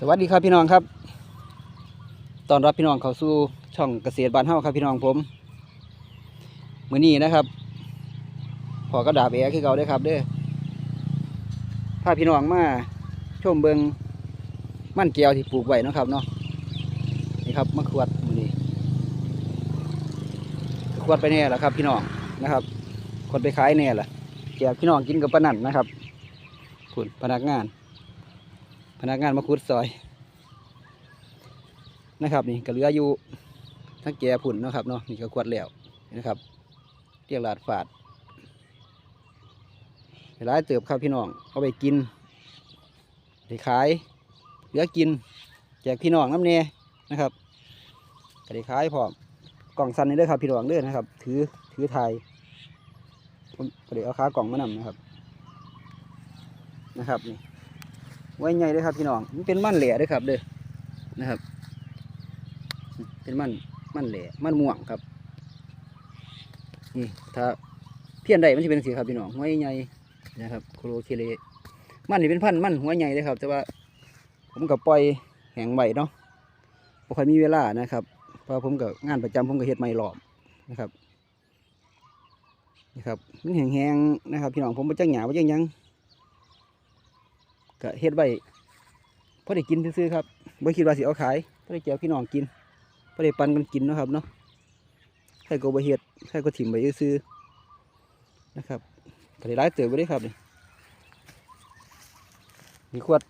สวัสดีครับพี่น้องครับ ตอนรับพี่น้องเข้าสู่ช่องเกษตรบ้านเฮาครับพี่น้องผมมื้อนี้นะครับพอก็ดาบแอคือเก่าได้ครับเด้อพาพี่น้องมาชมเบิงมันแก้วที่ปลูกไว้นะครับเนาะนี่ครับมะขวดมื้อนี้ขวดไปแน่แล้วครับ พี่น้องนะครับ คนไปขายแน่ละแจกพี่น้องกินกับปนันนะครับคุณพนักงาน นักงานมาคุดซอยนะครับนี่ก็เหลืออยู่ทั้งแก่ผุ่นนะครับเนาะนี่ก็ขวดแล้วนะครับเรียกลาดฝาดหลายเติบครับพี่น้องเอาไปกินไปขายเหลือกินแจกพี่น้องน้ำเนนะครับก็ได้ขายพร้อมกล่องสั้นนี่เด้อครับพี่น้องเด้อนะครับ ถือถือไทยผมก็ได้เอาขากล่องมานำนะครับนะครับนี่ ไว้ใหญ่เลยครับพี่น้องมันเป็นมันแหล่เด้วยครับเด้อนะครับ เป็นมันมันแหล่มันม่วงครับนี่ถ้าเพี้ยนใดมันจะเป็นสีครับพี่น้องหัวใหญ่นะครับโคโลเคเลมันนี่เป็นพันธุ์มันหัวใหญ่เลยครับ แต่ว่า ผมกับปล่อยแห้งใบเนาะบ่ค่อยมีเวลานะครับเพราะผมกับงานประจำผมก็เฮ็ดไม่หลอมนะครับนี่ครับมันแห้งๆนะครับ พี่น้องผมบ่จังหยาบ่จังยัง ก็เฮ็ดไว้พอได้กินซื่อๆครับบ่คิดว่าสิเอาขายพอได้แจกพี่น้องกินพอได้ปันกันกินนะครับเนาะใครก็บ่เฮ็ดใครก็ถิ่มไว้ซื่อนะครับก็ได้หลายเติบไว้เด้ครับนี่มีขวด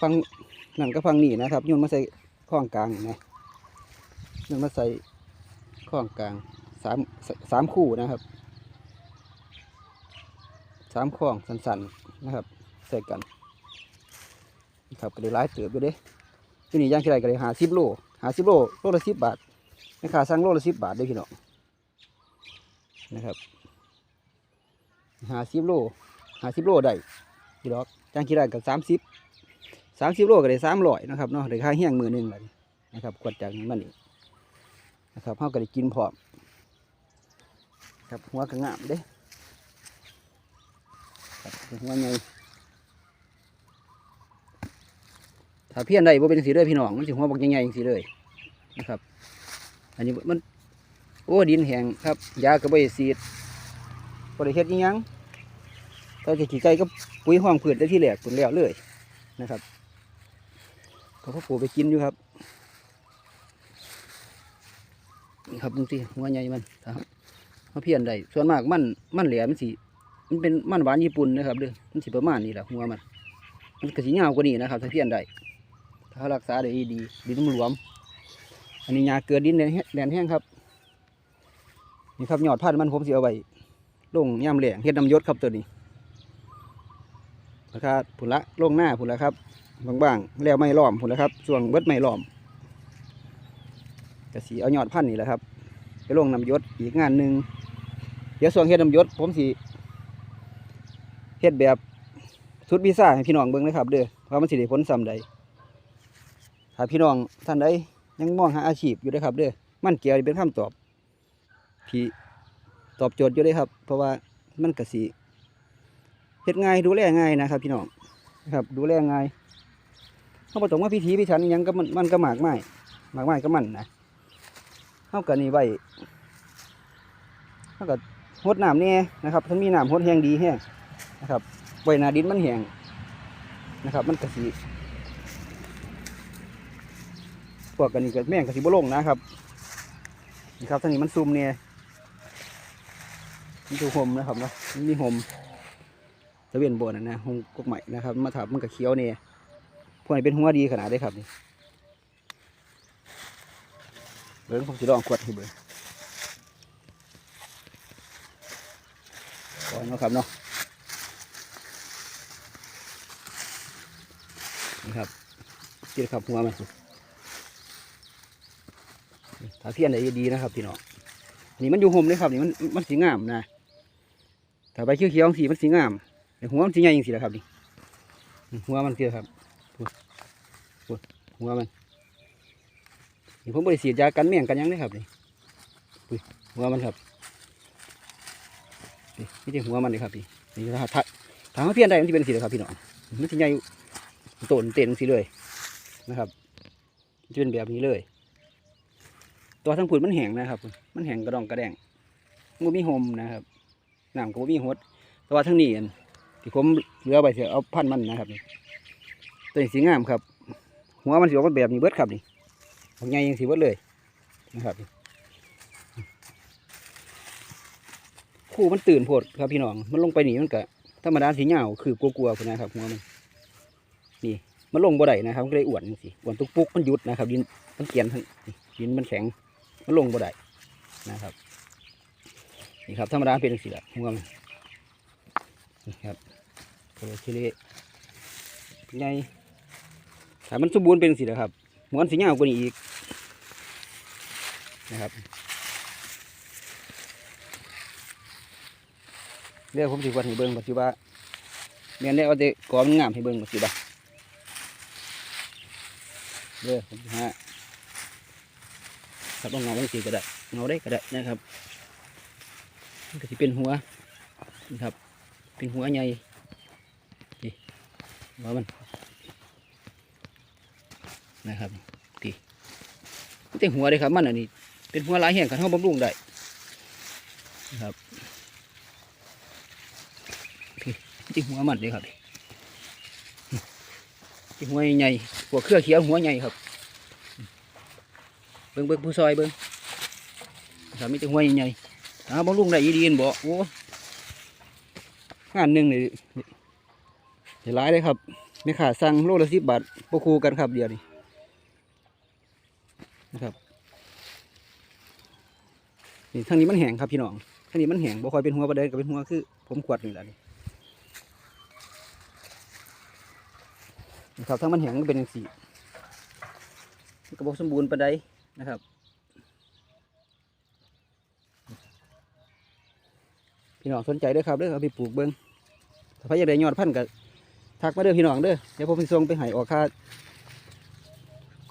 ฟังนั่นก็ฟังนี่นะครับโยนมาใส่ข้องกลางนะโยนมาใส่ข้องกลางสามสามคู่นะครับสามข้องสันๆนะครับ ใส่กันนะครับก็ได้หลายเติบอยู่เด้ที่นี่ย่างที่ไรก็ได้หาสิบโลหาสิบโลโลละสิบบาทแม่ค้าสั่งโลละสิบบาทด้อพี่น้องนะครับหาสิบโลหาสิบโลได้พี่ดอกย่างที่ไรก็สามสิบสามสิบโลก็ได้สามร้อยนะครับเนาะได้ค่าเฮี้ยงมือหนึ่งเลยนะครับกวดจากนี้มันนี่นะครับเขาก็ได้กินพร้อมครับหัวก็งามเด้ครับหัวใหญ่ ถ้าเพี้ยนได้บ่เป็นสีเลยพี่น้องมันสิหัวบักใหญ่ๆจังสีเลยนะครับ อันนี้มันโอ้ดินแห้งครับยาก็บ่ได้ฉีดบ่ได้เฮ็ดยังแต่จะขี้ไก่ก็ปุ๋ยห้องพืชได้ที่แรกผลแล้วเลยนะครับเขาก็ปูไปกินอยู่ครับนี่ครับดูสิหัวใหญ่มันครับมาเพี้ยนได้ส่วนมากมันมันแหลมมันสิมันเป็นมันหวานญี่ปุ่นนะครับเด้อมันสิประมาณนี้แหละหัวมันมันก็สิยากว่านี้นะครับ ถ้าเพี้ยนได้ ถ้ารักษาได้ดีดินมันหลวม อันนี้ยาเกิดดินแดนแห้งแดนแห้งครับ นี่ครับยอดพันธุ์มันผมสิเอาไว้ลงย่ำแหลงเฮ็ดน้ำยศครับตัวนี้ราคาผุนละลงหน้าผุนละครับบางๆแล้วไม่ล้อมผุนละครับช่วงเบิดไม่ล้อมก็สีเอายอดพันธุ์นี่แหละครับไปลงน้ำยศอีกงานหนึ่งเดี๋ยวส่วนเฮ็ดน้ำยศผมสิเฮ็ดแบบชุดพิซซ่าให้พี่น้องเบิ่งเลยครับเด้อว่ามันสิได้ผลซ้ำใด ถ้าพี่น้องท่านใดยังมองหาอาชีพอยู่เด้ครับเด้อมันเกี่ยวเป็นคำตอบที่ตอบโจทย์อยู่เด้ครับ เพราะว่ามันกสิเฮ็ดง่ายดูแลง่ายนะครับ พี่น้องนะครับ ดูแลง่ายเขาบ่ต้องว่าพิธีพิถันยังก็มันมันก็หมากไม้หมากไม้ก็มันนะเฮากันนี่ไว้เฮาก็หดน้ำแน่นะครับถ้ามีน้ำหดแห้งดีแห้งนะครับไว้หน้าดินมันแห้งนะครับ มันกระสิ พวกกันนี่ก็แม่งกระสิบลงนะครับนี่ครับท่านี้มันซูมเนี่ยมันดูหมนะครับนะนมีหมตะเวียนบนนะนะหมกกใหม่นะครับ มาถามมันก็เคี้ยวเนี่ยพวกนี้เป็นหัวดีขนาดได้ครับนี่เบิ้งผมจะลองขวดให้เบิ้งก่อนนะครับเนาะนี่ครับที่ครับหัวมัน ถ้าเพี้ยนได้ดีนะครับพี่น้องอันนี่มันอยู่ห่มเลยครับนี่มันมันสีงามนะถ้าใบเขียวๆสีมันสีงามหัวมันสีใหญ่จริงๆนะครับนี่หัวมันเกลือครับพูดพูดหัวมันนี่ผมบริสีดยากันแมงกันยังเลยครับนี่หัวมันครับนี่นี่ที่หัวมันเลยครับพี่นี่ถ้าถ้าถ้าเพี้ยนได้มันจะเป็นสีเลยครับพี่น้องมันสีใหญ่ต้นเต็นสิเลยนะครับจะเป็นแบบนี้เลย ตัวทั้งผุนมันแห้งนะครับ มันแห้งกระดองกระแดงมันมีหมนะครับน้ำก็มีหดแต่ว่าทั้งนี้อันที่ผมเหลือไปเสียเอาพันมันนะครับนี่ตัวนี้สีงามครับ หัวมันสีออกแบบนี้เบิดครับนี่ออกใหญ่ยังสีเบิดเลยนะครับคู่มันตื่นโพดครับพี่น้อง มันลงไปหนีมันก็ธรรมดาสีเหงาคือกลัวๆพุ่นนะครับหัวมันนี่มันลงบ่ได้นะครับก็เลยอ้วนจังซี่อ้วนตุกปุกมันหยุดนะครับดินมันเกียนทั้งนี่ดินมันแข็ง มันลงบ่ได้นะครับนี่ครับธรรมดาเป็นจังซี่แหละหัวมันนี่ครับโอเคเลยไงถ้ามันสมบูรณ์เป็นจังซี่แหละครับหัวมันสีเงากว่านี้อีกนะครับเรื่องผมสิวัดให้เบิ่งปัจจุบันเรียนได้เอาแต่กอมันงามให้เบิ่งปัจจุบันเรื่องผมฮะ ครับเอาเงาไว้สีก็ได้เงาได้ก็ได้นะครับก็จะเป็นหัวนะครับ เป็นหัวใหญ่นี่หัวมันนะครับตีเป็นหัวเลยครับมันอันนี้ เป็นหัวหลายแห่งกันเท่าบำรุงได้นะครับนี่ที่หัวมันเลยครับที่หัวใหญ่หัวเครือเขียวหัวใหญ่ครับ บิ่งเบิ่งผู้ซอยเบิ่งสามีแต่หัวใหญ่ๆอ้าวบำรุงได้ยีดีนบ่โอ้งานหนึ่งนี่ได้หลายเลยครับไม่ขาดสั่งโลละสิบบาทพวกครูกันครับเดียวนี่นะครับนี่ทางนี้มันแห้งครับพี่น้องทางนี้มันแห้งบ่คอยเป็นหัวประเด็นก็เป็นหัวคือ ผมขวดนี่แหละนี่นะครับทั้งมันแห้งก็เป็นสีกระบอกสมบูรณ์ปานใด นะครับ พี่น้องสนใจด้อครับเด้อเอาไปปลูกเบิ้งถ้าใครอยากได้ยอดพันธุ์ก็ทักมาเด้อพี่น้องเด้อเดี๋ยวผมสิส่งไปให้ออกค่า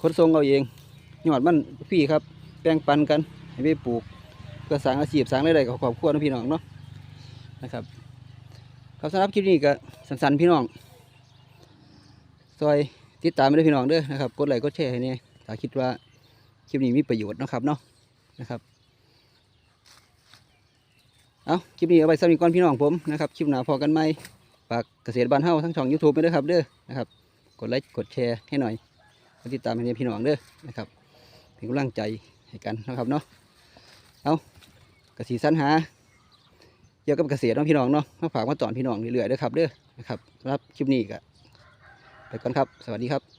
ขนส่งเอาเองยอดมันฟรีครับแบ่งปันกันให้ไปปลูกเพื่อสร้างอาชีพสร้างรายได้กับครอบครัวนาะพี่น้องเนาะนะครับครับสำหรับคลิปนี้ก็สั้นๆพี่น้องซอยติดตามไปด้วยพี่น้องเด้อนะครับกดไลค์กดแชร์ให้เนี่ยถ้าคิดว่า คลิปนี้มีประโยชน์นะครับเนาะนะครับเอาคลิปนี้เอาไว้สำหรับก่อนพี่น้องผมนะครับคลิปหนาพอกันไหมฝากเกษตรบ้านเฮาทั้งช่อง YouTube ไปด้วยครับเด้อนะครับกดไลค์กดแชร์ให้หน่อยกดติดตามให้เนี่พี่น้องเด้อนะครับเป็นกำลังใจให้กันนะครับเนาะเอากสีสรรหาเกี่ยวกับเกษตรเนาะพี่น้องเนาะมาฝากมาตอนพี่น้องเรื่อยๆด้อครับเด้อนะครับสำหรับคลิปนี้ก็ไปก่อนครับ สวัสดีครับ